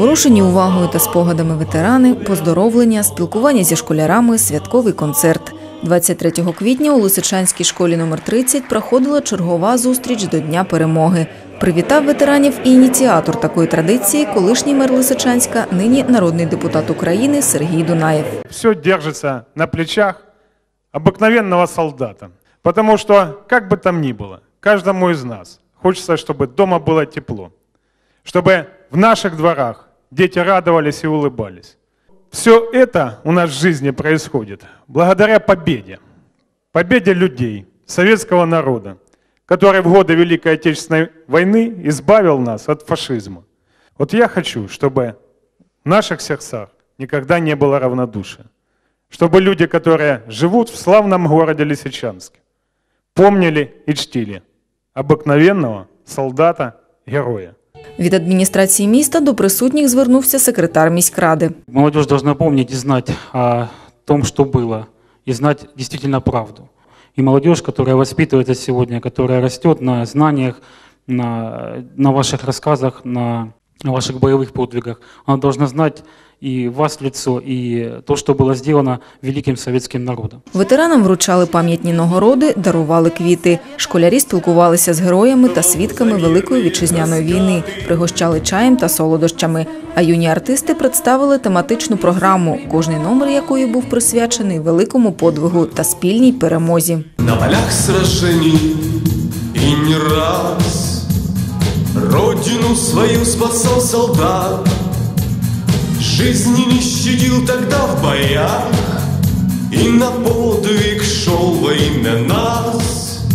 Заворушені увагою та спогадами ветерани, поздоровлення, спілкування зі школярами, святковий концерт. 23 квітня у Лисичанській школі номер 30 проходила чергова зустріч до Дня перемоги. Привітав ветеранів і ініціатор такої традиції, колишній мер Лисичанська, нині народний депутат України Сергій Дунаєв. все держится на плечах обыкновенного солдата. Потому что, как бы там ни было, каждому из нас хочется, чтобы дома было тепло. Чтобы в наших дворах дети радовались и улыбались. Все это у нас в жизни происходит благодаря победе. Победе людей, советского народа, который в годы Великой Отечественной войны избавил нас от фашизма. Вот я хочу, чтобы в наших сердцах никогда не было равнодушия. Чтобы люди, которые живут в славном городе Лисичанске, помнили и чтили обыкновенного солдата-героя. Від адміністрації міста до присутніх звернувся секретар міськради. Молодіж повинна пам'ятати і знати о том, що було, і знать дійсно правду. И молодежь, которая воспитывается сегодня, которая растет на знаниях, на, на ваших рассказах, на ваших боевых подвигах, она должна знать и вас лицо, и то, что было сделано великим советским народом. Ветеранам вручали пам'ятні нагороди, дарували квіти. Школярі спілкувалися з героями та свідками Великої вітчизняної війни, пригощали чаєм та солодощами. А юні артисти представили тематичну програму, кожний номер якої був присвячений великому подвигу та спільній перемозі. На полях сражений и не раз Родину свою спасал солдат Жизни не щадил тогда в боях И на подвиг шел во имя нас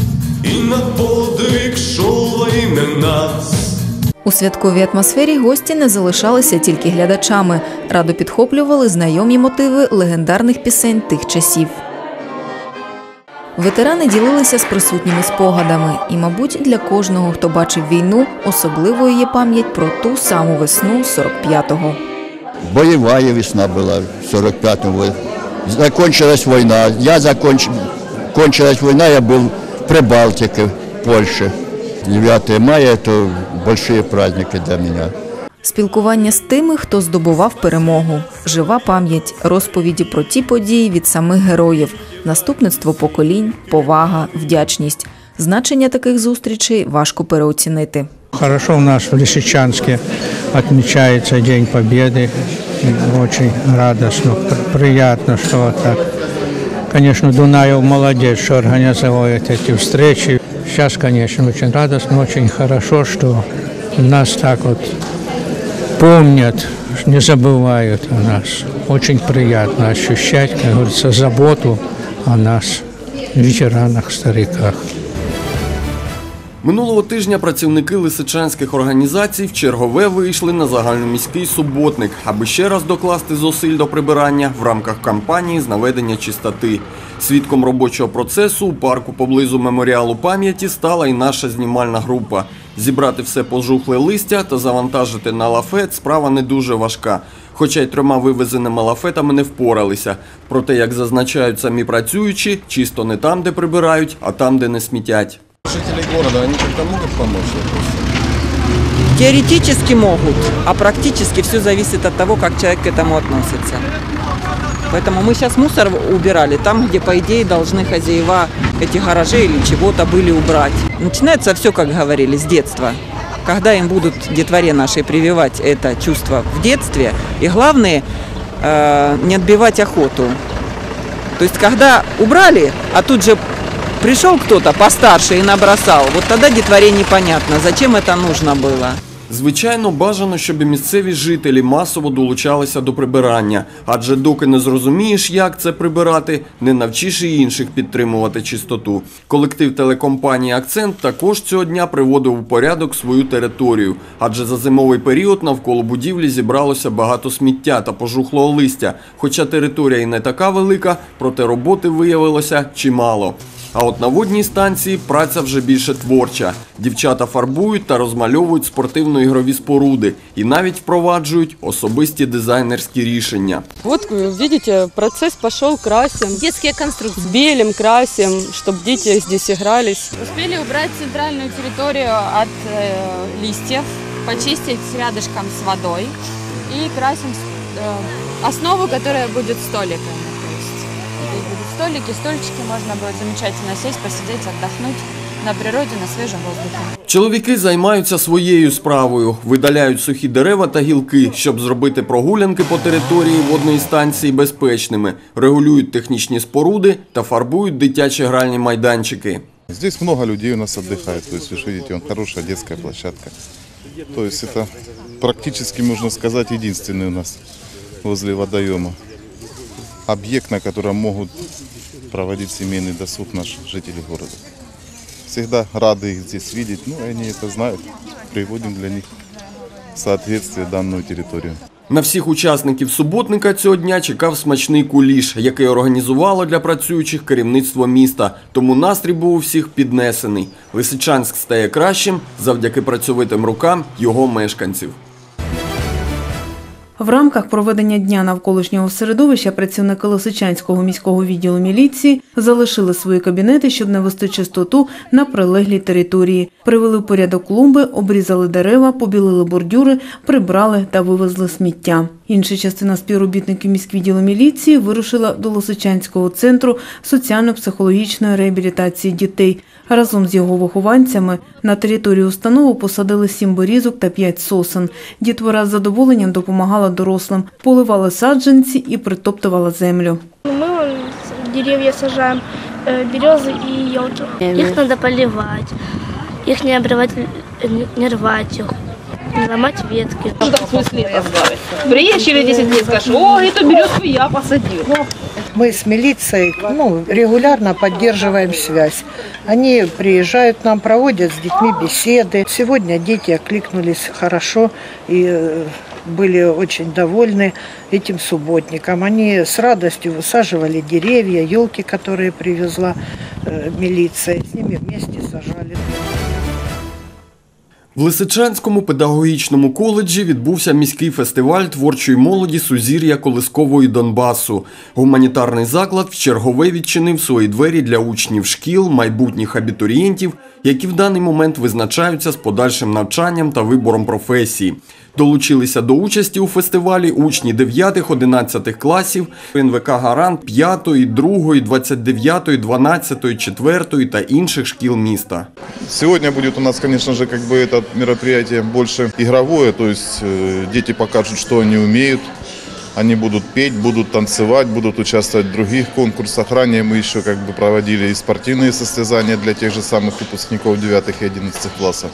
И на подвиг шел во имя нас У святковій атмосфері гості не залишалися тільки глядачами. Радо підхоплювали знайомі мотиви легендарних пісень тих часів. Ветерани ділилися з присутніми спогадами, і, мабуть, для кожного, хто бачив війну, особливою є пам'ять про ту саму весну 45-го. Боевая весна была в 45-м. Вот. Закончилась война. Я законч... Кончилась война, я был в Прибалтике, в Польше. 9 мая – это большие праздники для меня. Спілкування з тими, хто здобував перемогу, жива пам'ять, розповіді про ті події від самих героїв, наступництво поколінь, повага, вдячність. Значення таких зустрічей важко переоцінити. Хорошо у нас в Лисичанске отмечается День Победы. И Очень радостно, пр- приятно, что вот так. Конечно, Дунаев молодец, что организовывает эти встречи. Сейчас, конечно, очень радостно, очень хорошо, что нас так вот помнят, не забывают о нас. Очень приятно ощущать, как говорится, заботу о нас, ветеранах, стариках. Минулого тижня працівники лисичанських організацій в чергове вийшли на загальноміський суботник, аби ще раз докласти зусиль до прибирання в рамках кампанії з наведення чистоти. Свідком робочого процесу у парку поблизу меморіалу пам'яті стала і наша знімальна група. Зібрати все пожухле листя та завантажити на лафет справа не дуже важка. Хоча й трьома вивезеними лафетами не впоралися. Проте, як зазначають самі працюючі, чисто не там, де прибирають, а там, де не смітять. Жители города, они как-то могут помочь? Теоретически могут, а практически все зависит от того, как человек к этому относится. Поэтому мы сейчас мусор убирали там, где, по идее, должны хозяева этих гаражей или чего-то были убрать. Начинается все, как говорили, с детства. Когда им будут детворе нашей прививать это чувство в детстве, и главное, э, не отбивать охоту. То есть, когда убрали, а тут же пришел кто-то постарше и набросал, вот тогда детворе непонятно, зачем это нужно было. Звичайно, бажано, щоб місцеві жителі масово долучалися до прибирання, адже доки не зрозумієш, як це прибирати, не навчиш і інших підтримувати чистоту. Колектив телекомпанії Акцент також цього дня приводив у порядок свою територію, адже за зимовий період навколо будівлі зібралося багато сміття та пожухлого листя. Хоча територія і не така велика, проте роботи виявилося чимало. А от на водній станції праця вже більше творча. Дівчата фарбують та розмальовують спортивно-ігрові споруди і навіть впроваджують особисті дизайнерські рішення. Вот э, видите, процесс пошел, красим, Детские конструкции. белим, красим, чтобы дети здесь игрались. Успели убрать центральную территорию от э, листьев, почистить рядышком с водой. и красим э, основу, которая будет столиками. То есть здесь будут столики, стульчики, можно будет замечательно сесть, посидеть, отдохнуть на природе, на свежем воздухе. Чоловіки займаються своєю справою, видаляють сухі дерева та гілки, щоб зробити прогулянки по території водної станції безпечними, регулюють технічні споруди та фарбують дитячі гральні майданчики. Здесь много людей у нас отдыхает, то есть вы же видите, он хорошая детская площадка. То есть это практически, можно сказать, единственный у нас возле водоема объект, на котором могут проводить семейный досуг наши жители города. Всегда рады их здесь видеть, ну и они это знают, приводим для них в соответствие данную территорию. На всіх учасників суботника цього дня чекав смачний куліш, який організувало для працюючих керівництво міста. Тому настрій був у всіх піднесений. Лисичанськ стає кращим завдяки працьовитим рукам його мешканців. В рамках проведення дня навколишнього середовища працівники Лисичанського міського відділу міліції залишили свої кабінети, щоб навести чистоту на прилеглій території. Привели в порядок клумби, обрізали дерева, побілили бордюри, прибрали та вивезли сміття. Інша частина співробітників міськвідділу міліції вирушила до Лисичанського центру соціально-психологічної реабілітації дітей. Разом з його вихованцями на території установи посадили сім борізок та п'ять сосен. Дітвора з задоволенням допомагала дорослим, поливала саджанці і притоптувала землю. Мы вон деревья сажаем, э, березы и елки. Их надо поливать, их не обрывать, э, не- не рвать их, не ломать ветки. Приедешь через 10 дней, скажешь, о, эту березку я посадил. Мы с милицией ну, регулярно поддерживаем связь. Они приезжают нам, проводят с детьми беседы. Сегодня дети окликнулись хорошо и э, были очень довольны этим субботником. Они с радостью высаживали деревья, елки, которые привезла э, милиция. С ними вместе сажали. В Лисичанському педагогічному коледжі відбувся міський фестиваль творчої молоді Сузір'я Колискової Донбасу. Гуманітарний заклад вчергове відчинив свої двері для учнів шкіл, майбутніх абітурієнтів, які в даний момент визначаються з подальшим навчанням та вибором професії. Долучилися до участі у фестивалі учні 9-11 класів НВК Гарант 5, 2, 29, 12, 4 та інших шкіл міста. Сегодня будет у нас, конечно же, как бы это мероприятие больше игровое, то есть э, дети покажут, что они умеют. Они будут петь, будут танцевать, будут участвовать в других конкурсах. Ранее мы еще как бы проводили и спортивные состязания для тех же самых выпускников 9 и 11 классов.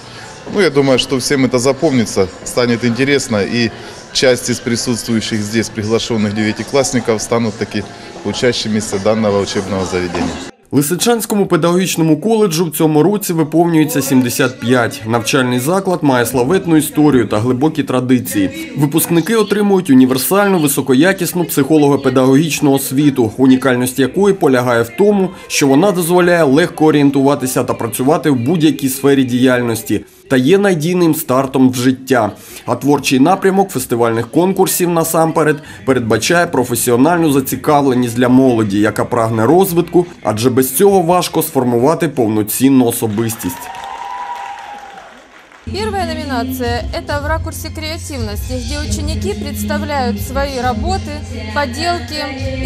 Ну, я думаю, что всем это запомнится, станет интересно, и часть из присутствующих здесь приглашенных девятиклассников станут таки учащимися данного учебного заведения. Лисичанському педагогічному коледжу в цьому році виповнюється 75. Навчальний заклад має славетну історію та глибокі традиції. Випускники отримують універсальну високоякісну психолого-педагогічну освіту, унікальність якої полягає в тому, що вона дозволяє легко орієнтуватися та працювати в будь-якій сфері діяльності та є надійним стартом в життя. А творчий напрямок фестивальних конкурсів насамперед передбачає професіональну зацікавленість для молоді, яка прагне розвитку, адже без цього важко сформувати повноцінну особистість. Первая номинация – это в ракурсе креативности, где ученики представляют свои работы, поделки,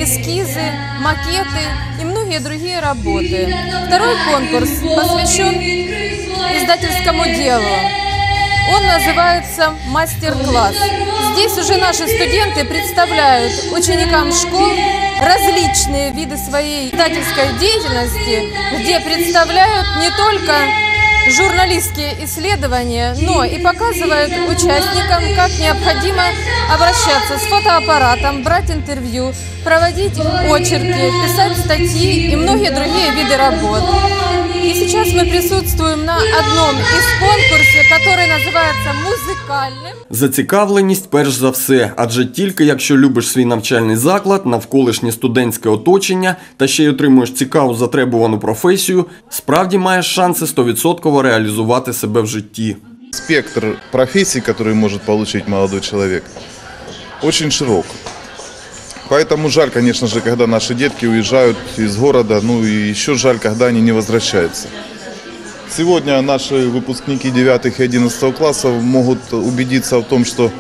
эскизы, макеты и многие другие работы. Второй конкурс посвящен издательскому делу. Он называется «Мастер-класс». Здесь уже наши студенты представляют ученикам школ различные виды своей издательской деятельности, где представляют не только журналистские исследования, но и показывают участникам, как необходимо обращаться с фотоаппаратом, брать интервью, проводить очерки, писать статьи и многие другие виды работ. И сейчас мы присутствуем на одном из конкурсов, который называется «Музыкальным». Зацікавленість перш за все, адже тільки якщо любиш свій навчальний заклад, навколишнє студентське оточення та ще й отримуєш цікаву затребувану професію, справді маєш шанси 100% реалізувати себе в житті. Спектр профессий, который может получить молодой человек, очень широк. Поэтому жаль, конечно же, когда наши детки уезжают из города, ну и еще жаль, когда они не возвращаются. Сегодня наши выпускники 9 и 11 классов могут убедиться в том, что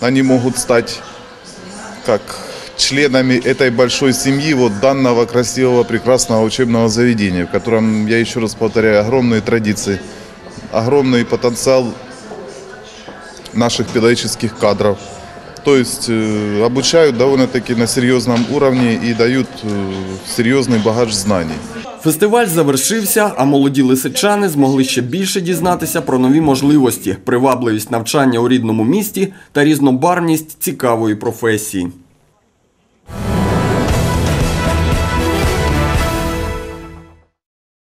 они могут стать как членами этой большой семьи вот данного красивого, прекрасного учебного заведения, в котором, я еще раз повторяю, огромные традиции, огромный потенциал наших педагогических кадров. То есть э, обучают довольно-таки на серьезном уровне и дают э, серьезный багаж знаний. Фестиваль завершився, а молоді лисичани змогли ще більше дізнатися про нові можливості, привабливість навчання у рідному місті та різнобарвність цікавої професії.